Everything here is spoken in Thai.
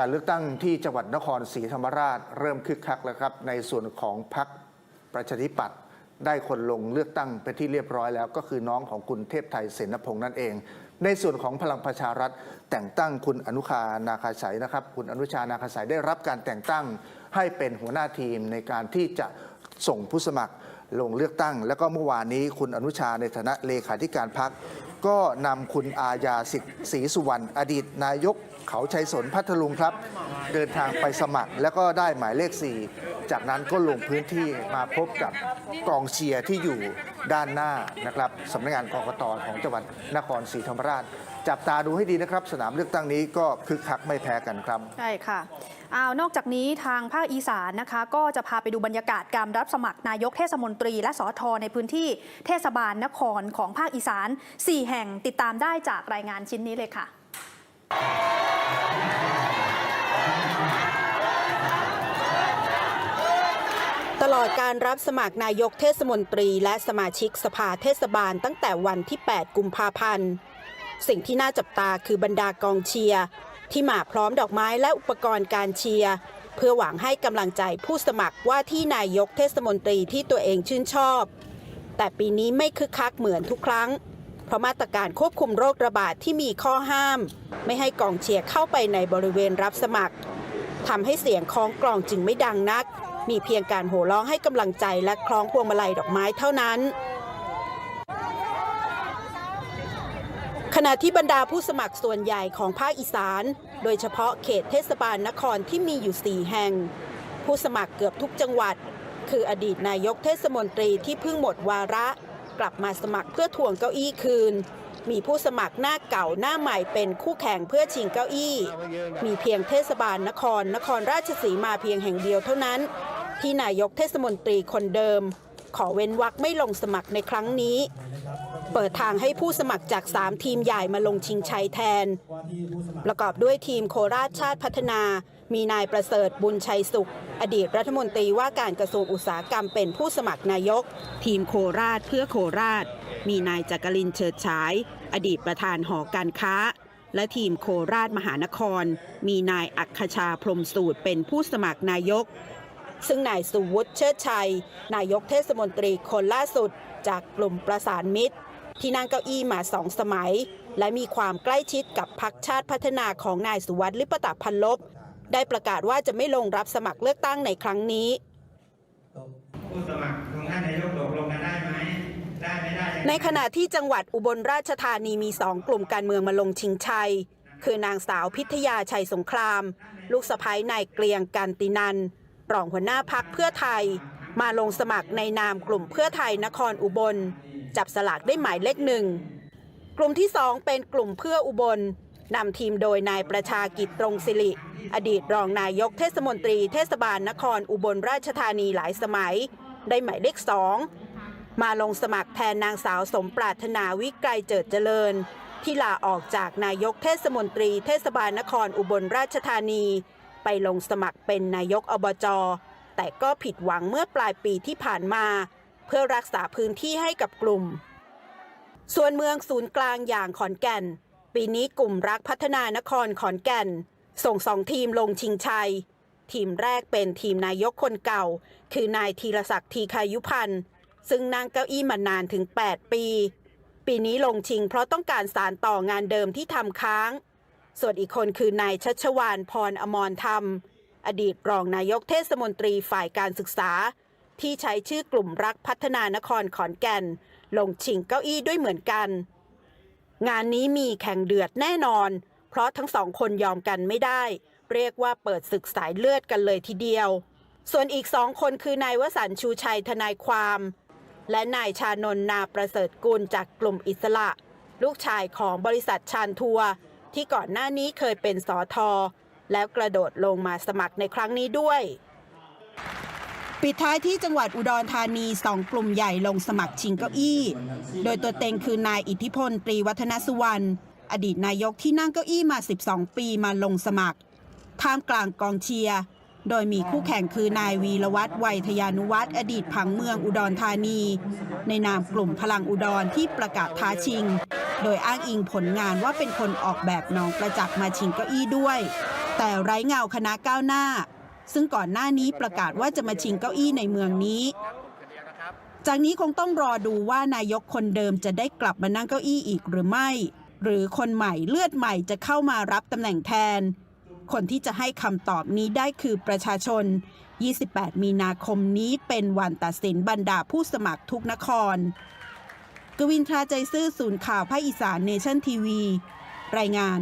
การเลือกตั้งที่จังหวัดนครศรีธรรมราชเริ่มคึกคักแล้วครับ ในส่วนของพรรคประชาธิปัตย์ได้คนลงเลือกตั้งเป็นที่เรียบร้อยแล้ว ก็คือน้องของคุณเทพไทยเสนพงษ์นั่นเอง ในส่วนของพลังประชารัฐ แต่งตั้งคุณอนุชานาคาสายนะครับ คุณอนุชานาคาสายได้รับการแต่งตั้งให้เป็นหัวหน้าทีมในการที่จะส่งผู้สมัครลงเลือกตั้ง แล้วก็เมื่อวานนี้คุณอนุชาในฐานะเลขาธิการพรรค ก็นำคุณอาญาสิทธิ์ศรีสุวรรณอดีตนายกเขาชัยสนพัทลุงครับ เดินทางไปสมัครแล้วก็ได้หมายเลข 4 จากนั้นก็ลงพื้นที่มาพบกับกองเชียร์ที่อยู่ด้านหน้านะครับสำนักงานกกตของจังหวัดนครศรีธรรมราช จับตาดูให้ดีนะครับ สนามเลือกตั้งนี้ก็คึกคักไม่แพ้กันครับ ใช่ค่ะอ้าวนอกจากนี้ทางภาคอีสานนะคะ ก็จะพาไปดูบรรยากาศการรับสมัครนายกเทศมนตรีและสอทอในพื้นที่เทศบาลนครของภาคอีสาน 4 แห่งติดตามได้จากรายงานชิ้นนี้เลยค่ะ ตลอดการรับสมัครนายกเทศมนตรี และสมาชิกสภาเทศบาลตั้งแต่วันที่ 8 กุมภาพันธ์ สิ่งที่น่าจับตาคือบรรดากองเชียร์ที่มาพร้อมดอกไม้และอุปกรณ์การเชียร์เพื่อหวังให้กำลังใจผู้สมัครว่าที่นายกเทศมนตรีที่ตัวเองชื่นชอบ แต่ปีนี้ไม่คึกคักเหมือนทุกครั้ง เพราะมาตรการควบคุมโรคระบาดที่มีข้อห้าม ไม่ให้กองเชียร์เข้าไปในบริเวณรับสมัครทำให้เสียงคล้องกลองจึงไม่ดังนัก มีเพียงการโห่ร้องให้กำลังใจและคล้องพวงมาลัยดอกไม้เท่านั้นขณะที่บรรดาผู้สมัครส่วนใหญ่ของภาคอีสาน โดยเฉพาะเขตเทศบาลนครที่มีอยู่ 4 แห่ง ผู้สมัครเกือบทุกจังหวัด คืออดีตนายกเทศมนตรีที่เพิ่งหมดวาระ กลับมาสมัครเพื่อทวงเก้าอี้คืน มีผู้สมัครหน้าเก่าหน้าใหม่เป็นคู่แข่งเพื่อชิงเก้าอี้ มีเพียงเทศบาลนคร นครราชสีมาเพียงแห่งเดียวเท่านั้น ที่นายกเทศมนตรีคนเดิม ขอเว้นวักไม่ลงสมัครในครั้งนี้ เปิดทางให้ผู้สมัครจาก 3 ทีมใหญ่มาลงชิงชัยแทน ประกอบด้วยทีมโคราชชาติพัฒนา มีนายประเสริฐบุญชัยสุข อดีตรัฐมนตรีว่าการกระทรวงอุตสาหกรรมเป็นผู้สมัครนายก ทีมโคราชเพื่อโคราช มีนายจักรินเฉิดฉาย อดีตประธานหอการค้า และทีมโคราชมหานคร มีนายอัคคชาพรมสูตรเป็นผู้สมัครนายกซึ่งนายสุวุฒิเชิดชัย นายกเทศมนตรีคนล่าสุด จากกลุ่มประสานมิตร ที่นั่งเก้าอี้มาสองสมัย และมีความใกล้ชิดกับพรรคชาติพัฒนาของนายสุวัสดิ์ลิปตะพันลบ ได้ประกาศว่าจะไม่ลงรับสมัครเลือกตั้งในครั้งนี้ผู้สมัครของท่านนายกตกลงกันได้ไหมได้ไม่ได้ยังไงในขณะที่จังหวัดอุบลราชธานีมีสองกลุ่มการเมืองมาลงชิงชัย คือนางสาวพิทยาชัยสงคราม ลูกสะพ้ายนายเกรียงกันตินันรองหัวหน้าพักเพื่อไทย มาลงสมัครในนามกลุ่มเพื่อไทยนครอุบล จับสลากได้หมายเลขหนึ่ง กลุ่มที่สองเป็นกลุ่มเพื่ออุบลนำทีมโดยนายประชากิจตรงสิริ อดีตรองนายกเทศมนตรีเทศบาลนครอุบลราชธานีหลายสมัย ได้หมายเลขสอง มาลงสมัครแทนนางสาวสมปรารถนาวิกรเจิดเจริญ ที่ลาออกจากนายกเทศมนตรีเทศบาลนครอุบลราชธานี ไปลงสมัครเป็นนายกอบจแต่ก็ผิดหวังเมื่อปลายปีที่ผ่านมา เพื่อรักษาพื้นที่ให้กับกลุ่ม ส่วนเมืองศูนย์กลางอย่างขอนแก่น ปีนี้กลุ่มรักพัฒนานครขอนแก่น ส่งสองทีมลงชิงชัย ทีมแรกเป็นทีมนายกคนเก่า คือนายธีรศักดิ์ทีคายุพันธ์ซึ่งนั่งเก้าอี้มานานถึง 8 ปี ปีนี้ลงชิงเพราะต้องการสารต่องานเดิมที่ทำค้าง ส่วนอีกคนคือนายชัชวานพรอมรธรรม อดีตรองนายกเทศมนตรีฝ่ายการศึกษา ที่ใช้ชื่อกลุ่มรักพัฒนานครขอนแก่น ลงชิงเก้าอี้ด้วยเหมือนกัน งานนี้มีแข่งเดือดแน่นอน เพราะทั้งสองคนยอมกันไม่ได้ เรียกว่าเปิดศึกสายเลือดกันเลยทีเดียว ส่วนอีกสองคนคือนายวสันชูชัยทนายความ และนายชานนท์นาประเสริฐกุลจากกลุ่มอิสระ ลูกชายของบริษัทชานทัวร์ที่ก่อนหน้านี้เคยเป็นสอทอแล้วกระโดดลงมาสมัครในครั้งนี้ด้วย ปิดท้ายที่จังหวัดอุดรธานีสองกลุ่มใหญ่ลงสมัครชิงเก้าอี้ โดยตัวเต็งคือนายอิทธิพลตรีวัฒนสุวรรณอดีตนายกที่นั่งเก้าอี้มา 12 ปีมาลงสมัคร ท่ามกลางกองเชียร์ โดยมีคู่แข่งคือนายวีรวัตรวัยทยานุวัฒน์อดีตผังเมืองอุดรธานี ในนามกลุ่มพลังอุดรที่ประกาศท้าชิง โดยอ้างอิงผลงานว่าเป็นคนออกแบบหนองประจักษ์มาชิงเก้าอี้ด้วย แต่ไร้เงาคณะก้าวหน้า ซึ่งก่อนหน้านี้ประกาศว่าจะมาชิงเก้าอี้ในเมืองนี้ จากนี้คงต้องรอดูว่านายกคนเดิมจะได้กลับมานั่งเก้าอี้อีกหรือไม่ หรือคนใหม่เลือดใหม่จะเข้ามารับตำแหน่งแทน คนที่จะให้คำตอบนี้ได้คือประชาชน 28 มีนาคมนี้เป็นวันตัดสินบรรดาผู้สมัครทุกนคร กวินทราใจซื่อศูนย์ข่าวภาคอีสานเนชั่นทีวี รายงาน